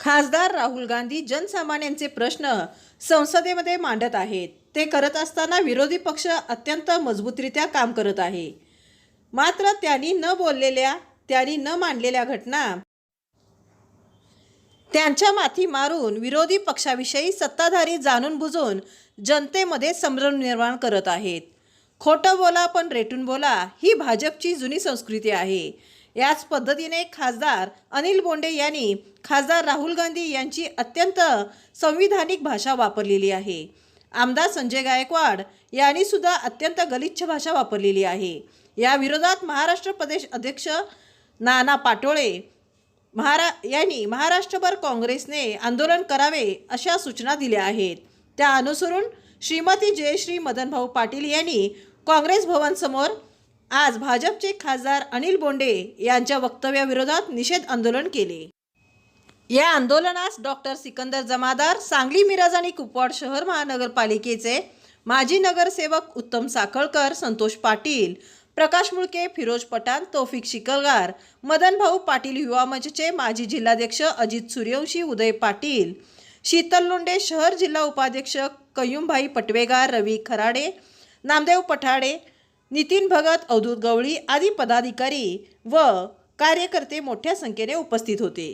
खासदार राहुल गांधी जनसामान्यांचे प्रश्न संसदेमध्ये मांडत आहेत. ते करत असताना विरोधी पक्ष अत्यंत मजबूतरित्या काम करत आहे. मात्र त्यांनी न बोललेल्या त्यांनी न मांडलेल्या घटना त्यांच्या माथी मारून विरोधी पक्षाविषयी सत्ताधारी जाणून बुजून जनतेमध्ये संभ्रम निर्माण करत आहेत. खोटं बोला पण रेटून बोला ही भाजपची जुनी संस्कृती आहे. याच पद्धतीने खासदार अनिल बोंडे यांनी खासदार राहुल गांधी यांची अत्यंत संविधानिक भाषा वापरलेली आहे. आमदार संजय गायकवाड यांनी सुद्धा अत्यंत गलिच्छ भाषा वापरलेली आहे. या विरोधात महाराष्ट्र प्रदेश अध्यक्ष नाना पाटोळे महारा यांनी महाराष्ट्रभर काँग्रेसने आंदोलन करावे अशा सूचना दिल्या आहेत. त्या अनुसरून श्रीमती जयश्री मदनभाऊ पाटील यांनी काँग्रेस भवनसमोर आज भाजपचे खासदार अनिल बोंडे यांच्या वक्तव्याविरोधात निषेध आंदोलन केले. या आंदोलनास डॉक्टर सिकंदर जमादार सांगली मिराज आणि कुपवाड शहर महानगरपालिकेचे माजी नगरसेवक उत्तम साखळकर संतोष पाटील प्रकाश मुळके फिरोज पठाण तौफिक शिकलगार मदनभाऊ पाटील युवा मंचचे माजी जिल्हाध्यक्ष अजित सूर्यवंशी उदय पाटील शीतल लोंडे शहर जिल्हा उपाध्यक्ष कयुमभाई पटवेगार रवी खराडे नामदेव पठाडे नितीन भगत अवधूत गवळी आदी पदाधिकारी व कार्यकर्ते मोठ्या संख्येने उपस्थित होते.